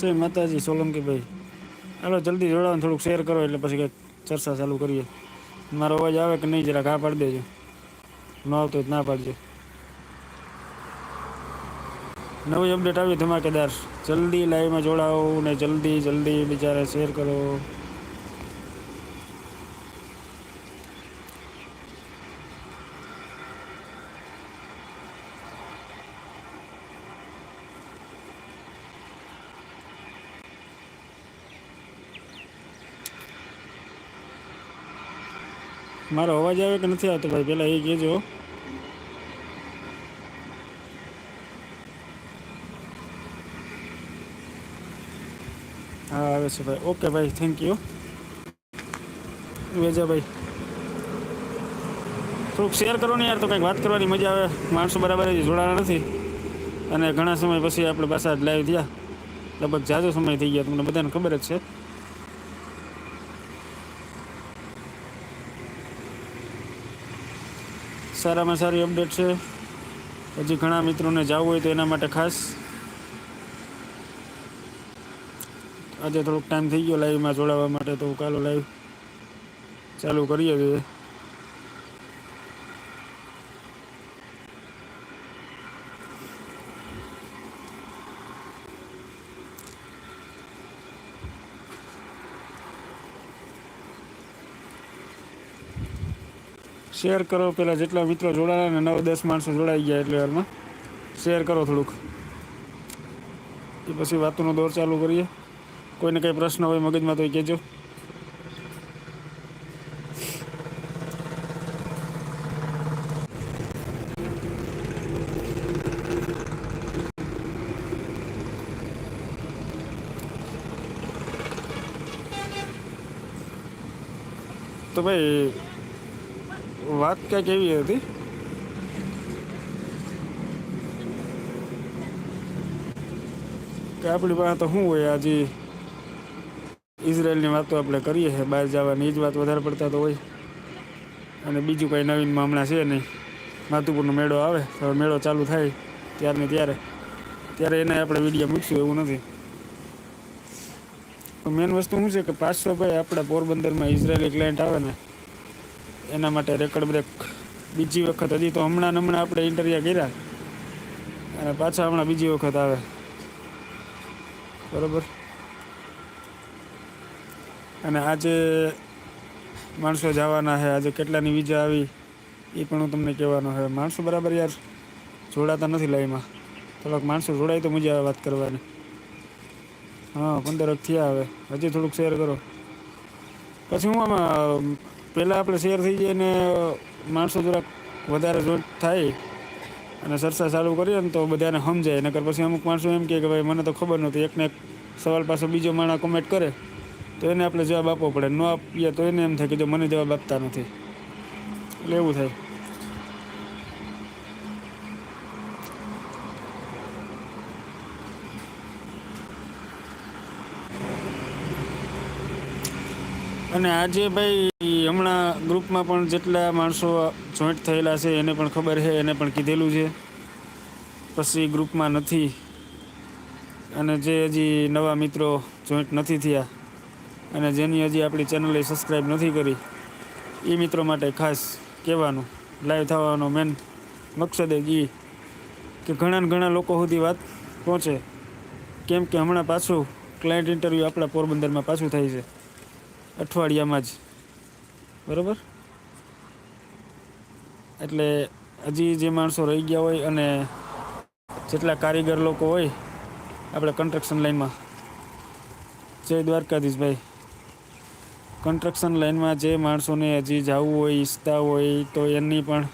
જય માતાજી સોલંકી ભાઈ હાલો, જલ્દી જોડાવાનું, થોડુંક શેર કરો એટલે પછી કંઈક ચર્ચા ચાલુ કરીએ. મારો અવાજ આવે કે નહીં, જરાક હા પાડી દેજો. ન આવતો ના પાડજો. નવી અપડેટ આવી ધમાકેદાર. જલ્દી લાઈવમાં જોડાઓ ને જલ્દી જલ્દી બિચારા શેર કરો. મારો અવાજ આવે કે નથી આવતો ભાઈ? પહેલાં એ કહેજો. હા, આવે છે ભાઈ. ઓકે ભાઈ થેન્ક યુ વેજાભાઈ થોડુંક શેર કરો ને યાર, તો કંઈક વાત કરવાની મજા આવે. માણસો બરાબર જોડાણા નથી. અને ઘણા સમય પછી આપણે પાછા લાઈવ થયા. લગભગ જાજો સમય થઈ ગયા, તમને બધાને ખબર જ છે. સારામાં સારી અપડેટ છે. હજી ઘણા મિત્રોને જવું હોય તો એના માટે ખાસ. આજે થોડોક ટાઈમ થઈ ગયો લાઈવમાં જોડાવા માટે, તો કાલો લાઈવ ચાલુ કરીએ છીએ શેર કરો પેલા જેટલા મિત્રો જોડાયા ને નવ દસ માણસો જોડાઈ ગયા એટલે વારમાં શેર કરો થોડુંક. એ પછી વાતોનો દોર ચાલુ કરીએ. કોઈને કંઈ પ્રશ્ન હોય મગજમાં તો એ કહેજો. તો ભાઈ વાત ક્યાંક એવી હતી? કે આપણી પાસે તો શું હોય આજે ઇઝરાયલની વાતો આપણે કરીએ છીએ, બહાર જવાની એ જ વાત વધારે પડતા તો હોય. અને બીજું કંઈ નવીનમાં હમણાં છે નહીં. માતુપુરનો મેળો આવે હવે મેળો ચાલુ થાય ત્યારને ત્યારે. ત્યારે એને આપણે વીડિયો મૂકશું, એવું નથી. મેન વસ્તુ શું છે કે પાછો ભાઈ આપણા પોરબંદરમાં ઇઝરાયલી ક્લાયન્ટ આવે ને એના માટે રેકર્ડ બ્રેક બીજી વખત હજી તો હમણાં હમણાં આપણે ઇન્ટરવ્યુ કર્યા. અને પાછા હમણાં બીજી વખત આવે. બરોબર? અને આજે માણસો જવાના છે. આજે કેટલાની વિઝા આવી, એ પણ હું તમને કહેવાનો છે. માણસો બરાબર યાર, જોડાતા નથી લાઈમાં થોડાક માણસો જોડાય તો મજા આવે વાત કરવાની. હા, પંદર થયા હવે. હજી થોડુંક શેર કરો. પછી હું આમાં પહેલાં આપણે શેર થઈ જઈએ ને માણસો જરાક વધારે જોટ થાય અને ચર્ચા ચાલુ કરીએ ને તો બધાને સમજાય. નકર પછી અમુક માણસો એમ કહે કે ભાઈ, મને તો ખબર નહોતી, એકને એક સવાલ પાસે બીજો માણસ કમેન્ટ કરે, તો એને આપણે જવાબ આપવો પડે. ન આપીએ તો એને એમ થાય કે જો મને જવાબ આપતા નથી. એટલે એવું થાય. અને આજે ભાઈ હમણાં ગ્રુપમાં પણ જેટલા માણસો જોઈન્ટ થયેલા છે, એને પણ ખબર છે, એને પણ કીધેલું છે. પછી ગ્રુપમાં નથી. અને જે હજી નવા મિત્રો જોઈન્ટ નથી થયા અને જેની હજી આપણી ચેનલે સબસ્ક્રાઈબ નથી કરી એ મિત્રો માટે ખાસ કહેવાનું, લાઈવ થવાનો મેન મકસદ એ કે ઘણા ઘણા લોકો સુધી વાત પહોંચે. કેમ કે હમણાં પાછું ક્લાયન્ટ ઇન્ટરવ્યૂ આપણા પોરબંદરમાં પાછું થાય છે. અઠવાડિયામાં જ. બરાબર? એટલે હજી જે માણસો રહી ગયા હોય અને જેટલા કારીગર લોકો હોય, આપણે કન્સ્ટ્રક્શન લાઈનમાં જય દ્વારકાધીશભાઈ. કન્સ્ટ્રક્શન લાઈનમાં જે માણસોને હજી જવું હોય, ઈચ્છતા હોય, તો એની પણ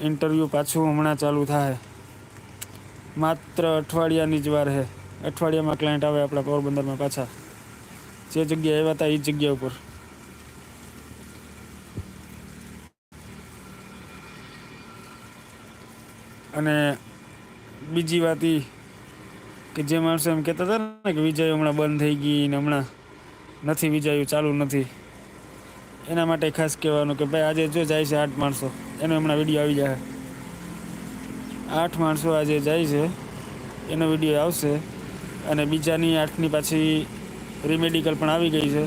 ઇન્ટરવ્યૂ પાછું હમણાં ચાલુ થાય. માત્ર અઠવાડિયાની જ વાર છે. અઠવાડિયામાં ક્લાયન્ટ આવે આપણા પોરબંદરમાં પાછા. જે જગ્યાએ આવ્યા હતા એ જગ્યા ઉપર. અને બીજી વાત એ કે જે માણસો એમ કહેતા હતા ને કે વિજય હમણાં બંધ થઈ ગઈ ને હમણાં નથી વિજયું, ચાલુ નથી. એના માટે ખાસ કહેવાનું કે ભાઈ આજે જો જાય છે આઠ માણસો, એનો હમણાં વીડિયો આવી જાય. આઠ માણસો આજે જાય છે, એનો વીડિયો આવશે અને બીજાની આઠની પાછી રીમેડિકલ પણ આવી ગઈ છે,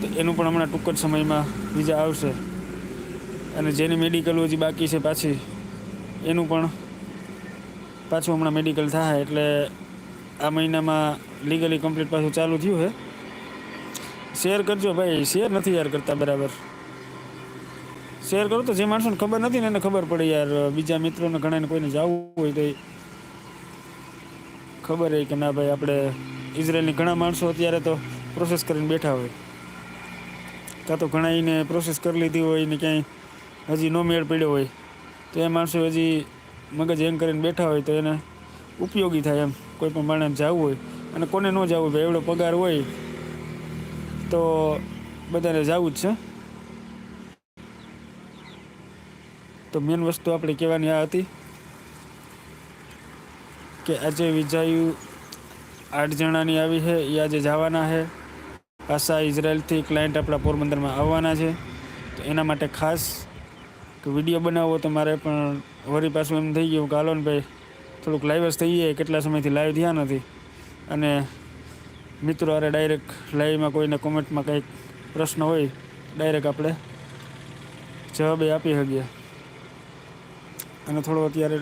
તો એનું પણ હમણાં ટૂંક જ સમયમાં બીજા આવશે. અને જેની મેડિકલ હજી બાકી છે પાછી, એનું પણ પાછું હમણાં મેડિકલ થાય એટલે આ મહિનામાં લીગલી કમ્પ્લીટ પાછું ચાલુ થયું છે. શેર કરજો ભાઈ શેર નથી યાર કરતા બરાબર. શેર કરો તો જે માણસોને ખબર નથી ને એને ખબર પડે યાર, બીજા મિત્રોને ઘણાને કોઈને જવું હોય તો ખબર હોય કે ના ભાઈ, આપણે ઇઝરાયલની ઘણા માણસો અત્યારે તો પ્રોસેસ કરીને બેઠા હોય. કાં તો ઘણા એને પ્રોસેસ કરી લીધી હોય ને ક્યાંય હજી નો મેળ પડ્યો હોય. તો એ માણસો હજી મગજ હેંગ કરીને બેઠા હોય તો એને ઉપયોગી થાય એમ. કોઈ પણ માણસ જવું હોય અને કોને ન જવું હોય, એવડો પગાર હોય તો બધાને જવું જ છે. તો મેન વસ્તુ આપણે કહેવાની આ હતી કે આજે વિજાયું આઠ જણાની આવી છે એ આજે જવાના છે. પાછા ઇઝરાયલથી ક્લાયન્ટ આપણા પોરબંદરમાં આવવાના છે. તો એના માટે ખાસ વીડિયો બનાવવો તો મારે પણ વળી પાછું એમ થઈ ગયું કે હાલો ભાઈ, થોડુંક લાઈવ જ થઈ જાય કેટલા સમયથી લાઈવ થયા નથી. અને મિત્રો અરે ડાયરેક્ટ લાઈવમાં કોઈને કોમેન્ટમાં કંઈક પ્રશ્ન હોય ડાયરેક્ટ આપણે જવાબ આપી શકીએ. અને થોડો અત્યારે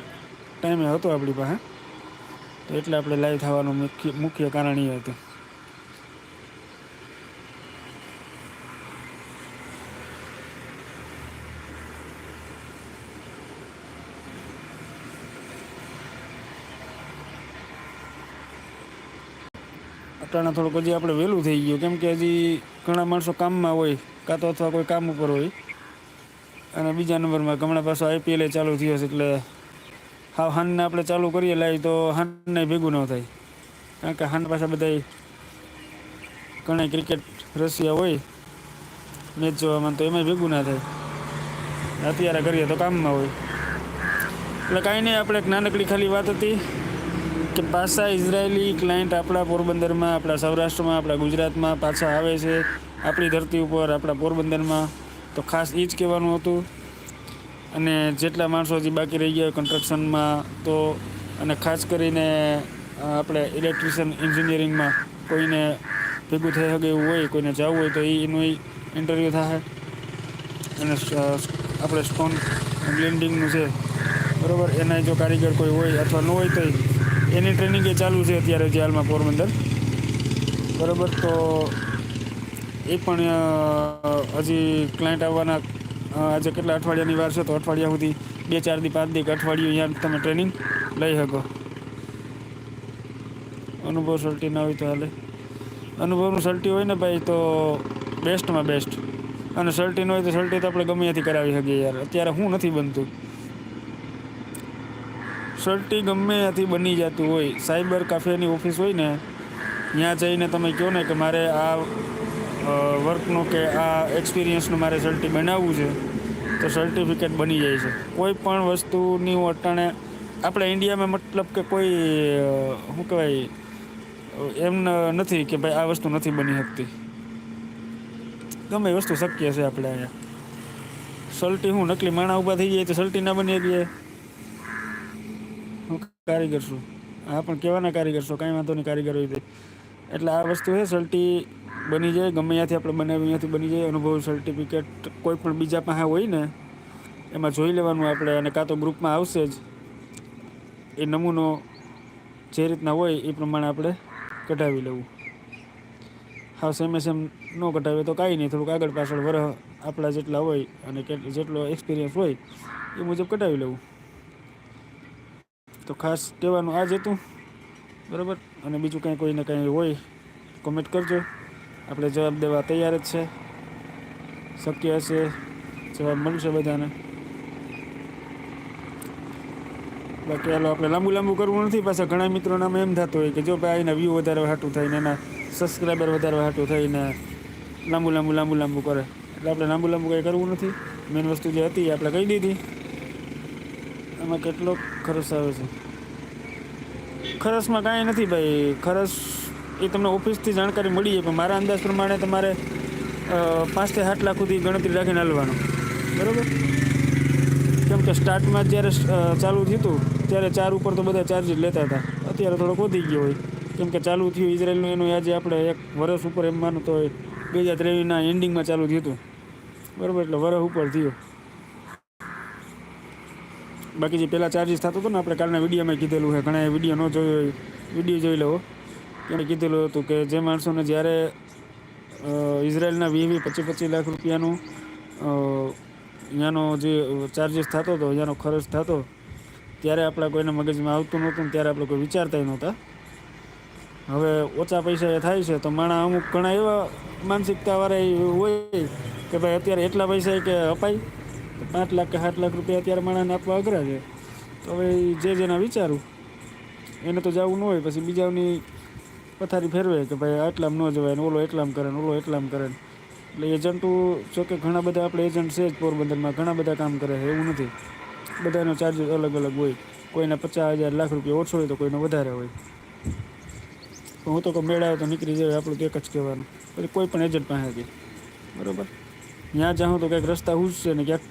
ટાઈમે હતો આપણી પાસે, તો એટલે આપણે લાઈવ થવાનું મુખ્ય મુખ્ય કારણ એ હતું. અટાણા થોડુંક હજી આપણે વહેલું થઈ ગયું. કેમ કે હજી ઘણા માણસો કામમાં હોય, કાં તો અથવા કોઈ કામ ઉપર હોય. અને બીજા નંબરમાં હમણાં પાછો આઈપીએલ ચાલુ થયો છે એટલે હાવ હાનને આપણે ચાલુ કરીએ લાવી તો હાનને ભેગું ન થાય. કારણ કે હાન પાછા બધા ઘણા ક્રિકેટ રશિયા હોય, મેચ જોવામાં તો એમાંય ભેગું ના થાય. અત્યારે કરીએ તો કામમાં હોય. એટલે કાંઈ નહીં, આપણે એક નાનકડી ખાલી વાત હતી. કે પાછા ઇઝરાયેલી ક્લાયન્ટ આપણા પોરબંદરમાં, આપણા સૌરાષ્ટ્રમાં, આપણા ગુજરાતમાં પાછા આવે છે. આપણી ધરતી ઉપર, આપણા પોરબંદરમાં. તો ખાસ એ જ કહેવાનું હતું. અને જેટલા માણસો હજી બાકી રહી ગયા કન્સ્ટ્રક્શનમાં તો અને ખાસ કરીને આપણે ઇલેક્ટ્રિશિયન એન્જિનિયરિંગમાં કોઈને ભેગું થઈ શકે એવું હોય, કોઈને જવું હોય, તો એનું ઇન્ટરવ્યૂ થાય અને આપણે સ્ટોન બ્લેન્ડિંગનું છે. બરાબર? એના જો કારીગર કોઈ હોય અથવા ન હોય તો એની ટ્રેનિંગ એ ચાલુ છે અત્યારે જે હાલમાં પોરબંદર. બરાબર, તો એ પણ હજી ક્લાયન્ટ આવવાના આજે કેટલા અઠવાડિયાની વાર છે? તો અઠવાડિયા સુધી બે, ચાર દી, પાંચ દી અઠવાડિયું અહીંયા તમે ટ્રેનિંગ લઈ શકો. અનુભવ સર્ટી ના હોય તો હાલે. અનુભવનું સર્ટી હોય ને ભાઈ, તો બેસ્ટમાં બેસ્ટ અને સર્ટી ન હોય તો સર્ટી તો આપણે ગમે ત્યાંથી કરાવી શકીએ યાર. અત્યારે હું નથી બનતું. સર્ટી ગમે ત્યાંથી બની જતું હોય, સાયબર કાફેની ઓફિસ હોય ને, ત્યાં જઈને તમે કહો ને કે મારે આ વર્કનું કે આ એક્સપિરિયન્સનું મારે સર્ટી બનાવવું છે, તો સર્ટિફિકેટ બની જાય છે. કોઈ પણ વસ્તુની હું અટાણે, આપણે ઇન્ડિયામાં મતલબ કે કોઈ શું કહેવાય, એમ નથી કે ભાઈ આ વસ્તુ નથી બની શકતી. ગમે વસ્તુ શક્ય છે આપણે અહીંયા. સલ્ટી હું નકલી માણા ઊભા થઈ જાય તો સલ્ટી ના બની હું કારીગર છું. હા, પણ કેવાના કારીગર છો? કાંઈ વાંધો નહીં, કારીગર હોય તે. એટલે આ વસ્તુ છે સલ્ટી બની જાય, ગમે ત્યાંથી આપણે બનાવી અહીંયાથી બની જાય, અનુભવ, સર્ટિફિકેટ, કોઈ પણ બીજા પાસે હોય ને, એમાં જોઈ લેવાનું આપણે, અને કાં તો ગ્રુપમાં આવશે જ. એ નમૂનો જે રીતના હોય, એ પ્રમાણે આપણે કઢાવી લેવું. હા સેમે સેમ ન કઢાવીએ તો કાંઈ નહીં, થોડુંક આગળ પાછળ વરહ આપણા જેટલા હોય, અને જેટલો એક્સપિરિયન્સ હોય, એ મુજબ કઢાવી લેવું. તો ખાસ કહેવાનું આ જ હતું. બરાબર? અને બીજું કંઈ કોઈને કંઈ હોય કોમેન્ટ કરજો. આપણે જવાબ દેવા તૈયાર જ છે. શક્ય હશે જવાબ મળશે બધાને. બાકી હાલો, આપણે લાંબુ લાંબુ કરવું નથી. પાછા ઘણા મિત્રોના એમ થતું હોય કે જો ભાઈ એના વ્યૂ વધારે હાટું ને એના સબસ્ક્રાઈબર વધારે હાટું થઈને લાંબુ લાંબુ લાંબુ લાંબુ કરે. એટલે આપણે લાંબુ લાંબુ કંઈ કરવું નથી. મેઇન વસ્તુ જે હતી એ આપણે કહી દીધી. એમાં કેટલો ખર્ચ આવે છે? ખર્ચમાં કાંઈ નથી ભાઈ. ખર્ચ એ તમને ઓફિસથી જાણકારી મળી જાય, પણ મારા અંદાજ પ્રમાણે તમારે પાંચથી સાત લાખ સુધી ગણતરી રાખીને હાલવાનું. બરાબર? કેમ કે સ્ટાર્ટમાં જ્યારે ચાલુ થયું ત્યારે ચાર ઉપર તો બધા ચાર્જીસ લેતા હતા. અત્યારે થોડોક વધી ગયો હોય. કેમ કે ચાલુ થયું ઇઝરાયલનું, એનું આજે આપણે એક વર્ષ ઉપર એમ માનું તો બે હજાર ત્રેવીસના એન્ડિંગમાં ચાલુ થયું હતું. બરાબર? એટલે વર્ષ ઉપર થયું. બાકી જે પહેલાં ચાર્જિસ થતો હતો ને, આપણે કાલના વિડીયોમાં કીધેલું છે ઘણા વીડિયો ન જોયો હોય, વીડિયો જોઈ લેવો. એણે કીધેલું હતું કે જે માણસોને જ્યારે ઇઝરાયલના વીસ વીસ પચીસ પચીસ લાખ રૂપિયાનું અહીંયાનો જે ચાર્જીસ થતો હતો અહીંયાનો ખર્ચ થતો, ત્યારે આપણા કોઈના મગજમાં આવતું નહોતું ત્યારે આપણે કોઈ વિચારતા નહોતા. હવે ઓછા પૈસા એ થાય છે, તો માણા અમુક ઘણા એવા માનસિકતાવાળા હોય કે ભાઈ અત્યારે એટલા પૈસા કે અપાય. તો પાંચ લાખ કે સાત લાખ રૂપિયા અત્યારે માણસને આપવા અઘરા છે. તો હવે જે જેના વિચારું, એને તો જવું ન હોય, પછી બીજાની પથારી ફેરવે કે ભાઈ આટલામાં ન જવાય ને ઓલો એટલામ કરે ને ઓલો એટલામ કરે ને. એટલે એજન્ટો જોકે ઘણા બધા આપણે એજન્ટ છે જ પોરબંદરમાં, ઘણા બધા કામ કરે છે, એવું નથી. બધાનો ચાર્જ અલગ અલગ હોય. કોઈના પચાસ હજાર લાખ રૂપિયા ઓછો હોય તો કોઈનો વધારે હોય. હું તો કહું મેળાવે તો નીકળી જાય, આપણું એક જ કહેવાનું. પછી કોઈ પણ એજન્ટ પાસેથી બરાબર? ત્યાં જાઉં તો કંઈક રસ્તા છે ને ક્યાંક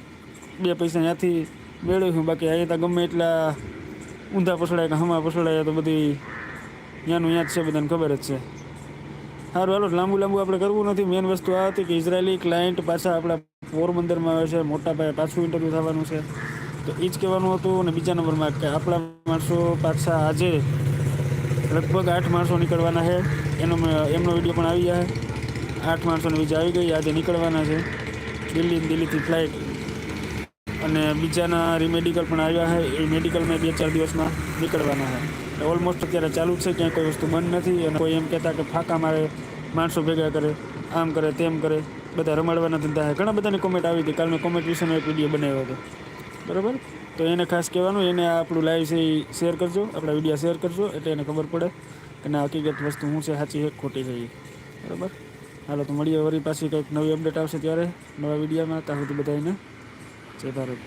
બે પૈસા ત્યાંથી મેળવ્યું બાકી અહીંયા તો ગમે એટલા ઊંધા પસડાય કે હમા પસડાય તો બધી ત્યાંનું ત્યાં જ છે, બધાને ખબર જ છે. સારું હાલો, લાંબુ લાંબુ આપણે કરવું નથી. મેઇન વસ્તુ આ હતી કે ઇઝરાયેલી ક્લાયન્ટ પાછા આપણા પોરબંદરમાં આવે છે. મોટા પાયે પાછું ઇન્ટરવ્યૂ થવાનું છે. તો એ જ કહેવાનું હતું અને બીજા નંબરમાં કે આપણા માણસો પાછા આજે લગભગ આઠ માણસો નીકળવાના છે. એનો એમનો વીડિયો પણ આવી જાય આઠ માણસોની વિઝા આવી ગઈ. આજે નીકળવાના છે. દિલ્હી દિલ્હીથી ફ્લાઇટ અને બીજાના રીમેડિકલ પણ આવ્યા છે. એ મેડિકલમાં બે ચાર દિવસમાં નીકળવાના છે. ઓલમોસ્ટ અત્યારે ચાલુ છે, ક્યાંય કોઈ વસ્તુ બંધ નથી અને કોઈ એમ કહેતા કે ફાંકા મારે માણસો ભેગા કરે, આમ કરે, તેમ કરે, બધા રમાડવાના ધંધા છે. ઘણા બધાની કોમેન્ટ આવી હતી. કાલનો કોમેન્ટ વિશેનો એક વીડિયો બનાવ્યો હતો. બરાબર? તો એને ખાસ કહેવાનું, એને આપણું લાઈવ છે એ શેર કરજો. આપણા વીડિયો શેર કરજો, એટલે એને ખબર પડે કે ના, હકીકત વસ્તુ શું છે, સાચી છે ખોટી છે બરાબર? હાલો, તો મળીએ વળી પાછી કંઈક નવી અપડેટ આવશે ત્યારે નવા વિડીયોમાં ત્યાં સુધી બધાને જય ભારત